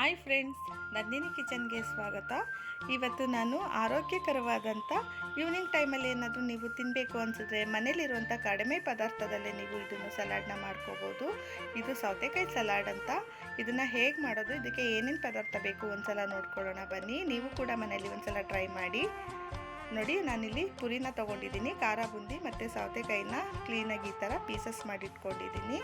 Hi friends, Nandini ಕಿಚನ್ಗೆ ಸ್ವಾಗತ. ಇವತ್ತು ನಾನು ಆರೋಗ್ಯಕರವಾದಂಥ ಈವ್ನಿಂಗ್ ಟೈಮಲ್ಲಿ ಏನಾದರೂ ನೀವು ತಿನ್ನಬೇಕು ಅನಿಸಿದ್ರೆ ಮನೇಲಿರುವಂಥ ಕಡಿಮೆ ಪದಾರ್ಥದಲ್ಲೇ ನೀವು ಇದನ್ನು ಸಲಾಡ್ನ ಮಾಡ್ಕೋಬೋದು. ಇದು ಸೌತೆಕಾಯಿ ಸಲಾಡ್ ಅಂತ. ಇದನ್ನು ಹೇಗೆ ಮಾಡೋದು, ಇದಕ್ಕೆ ಏನೇನು ಪದಾರ್ಥ ಬೇಕು ಒಂದ್ಸಲ ನೋಡ್ಕೊಳ್ಳೋಣ ಬನ್ನಿ. ನೀವು ಕೂಡ ಮನೇಲಿ ಒಂದ್ಸಲ ಟ್ರೈ ಮಾಡಿ. ನೋಡಿ, ನಾನಿಲ್ಲಿ ಪುರಿನ ತೊಗೊಂಡಿದ್ದೀನಿ. ಖಾರ ಬುಂದಿ ಮತ್ತು ಸೌತೆಕಾಯಿನ ಕ್ಲೀನಾಗಿ ಈ ಥರ ಪೀಸಸ್ ಮಾಡಿ ಇಟ್ಕೊಂಡಿದ್ದೀನಿ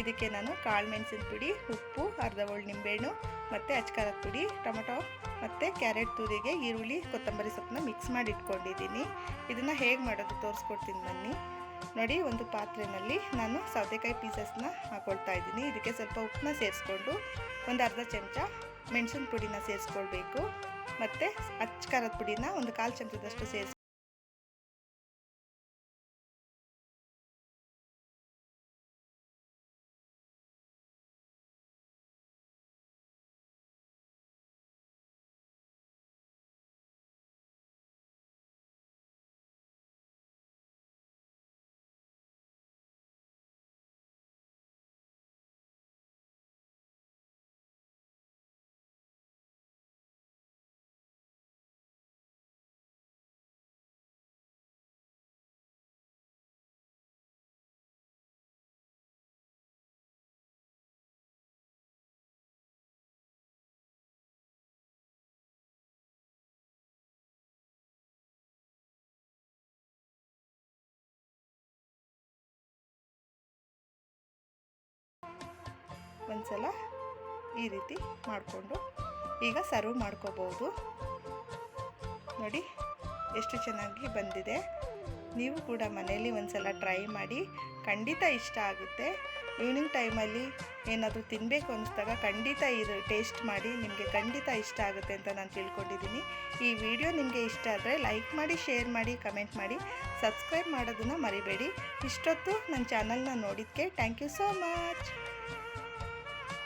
ಇದಕ್ಕೆ ನಾನು ಕಾಳು ಮೆಣಸಿನ ಪುಡಿ, ಉಪ್ಪು, ಅರ್ಧ ಒಳ್ಳೆ ನಿಂಬೆಹಣ್ಣು ಮತ್ತು ಅಚ್ಕಾರದ ಪುಡಿ, ಟೊಮೊಟೊ ಮತ್ತು ಕ್ಯಾರೆಟ್ ತುರಿಗೆ ಈರುಳ್ಳಿ, ಕೊತ್ತಂಬರಿ ಸೊಪ್ಪನ್ನ ಮಿಕ್ಸ್ ಮಾಡಿ ಇಟ್ಕೊಂಡಿದ್ದೀನಿ ಇದನ್ನು ಹೇಗೆ ಮಾಡೋದು ತೋರಿಸ್ಕೊಡ್ತೀನಿ ಬನ್ನಿ. ನೋಡಿ, ಒಂದು ಪಾತ್ರೆಯಲ್ಲಿ ನಾನು ಸೌತೆಕಾಯಿ ಪೀಸಸ್ನ ಹಾಕೊಳ್ತಾ ಇದ್ದೀನಿ. ಇದಕ್ಕೆ ಸ್ವಲ್ಪ ಉಪ್ಪನ್ನ ಸೇರಿಸ್ಕೊಂಡು ಒಂದು ಅರ್ಧ ಚಮಚ ಮೆಣಸಿನ ಪುಡಿನ ಸೇರಿಸ್ಕೊಳ್ಬೇಕು. ಮತ್ತು ಅಚ್ಚ ಖಾರದ ಪುಡಿನ ಒಂದು ಕಾಲು ಚಮಚದಷ್ಟು ಸೇರಿಸಿ ಒಂದ್ಸಲ ಈ ರೀತಿ ಮಾಡಿಕೊಂಡು ಈಗ ಸರ್ವ್ ಮಾಡ್ಕೋಬೋದು. ನೋಡಿ, ಎಷ್ಟು ಚೆನ್ನಾಗಿ ಬಂದಿದೆ. ನೀವು ಕೂಡ ಮನೆಯಲ್ಲಿ ಒಂದ್ಸಲ ಟ್ರೈ ಮಾಡಿ, ಖಂಡಿತ ಇಷ್ಟ ಆಗುತ್ತೆ. ಈವ್ನಿಂಗ್ ಟೈಮಲ್ಲಿ ಏನಾದರೂ ತಿನ್ನಬೇಕು ಅನ್ನಿಸ್ದಾಗ ಖಂಡಿತ ಇದು ಟೇಸ್ಟ್ ಮಾಡಿ, ನಿಮಗೆ ಖಂಡಿತ ಇಷ್ಟ ಆಗುತ್ತೆ ಅಂತ ನಾನು ತಿಳ್ಕೊಂಡಿದ್ದೀನಿ. ಈ ವಿಡಿಯೋ ನಿಮಗೆ ಇಷ್ಟ ಆದರೆ ಲೈಕ್ ಮಾಡಿ ಶೇರ್ ಮಾಡಿ ಕಮೆಂಟ್ ಮಾಡಿ ಸಬ್ಸ್ಕ್ರೈಬ್ ಮಾಡೋದನ್ನು ಮರಿಬೇಡಿ. ಇಷ್ಟೊತ್ತು ನನ್ನ ಚಾನಲ್ನ ನೋಡಿದ್ದಕ್ಕೆ ಥ್ಯಾಂಕ್ ಯು ಸೋ ಮಚ್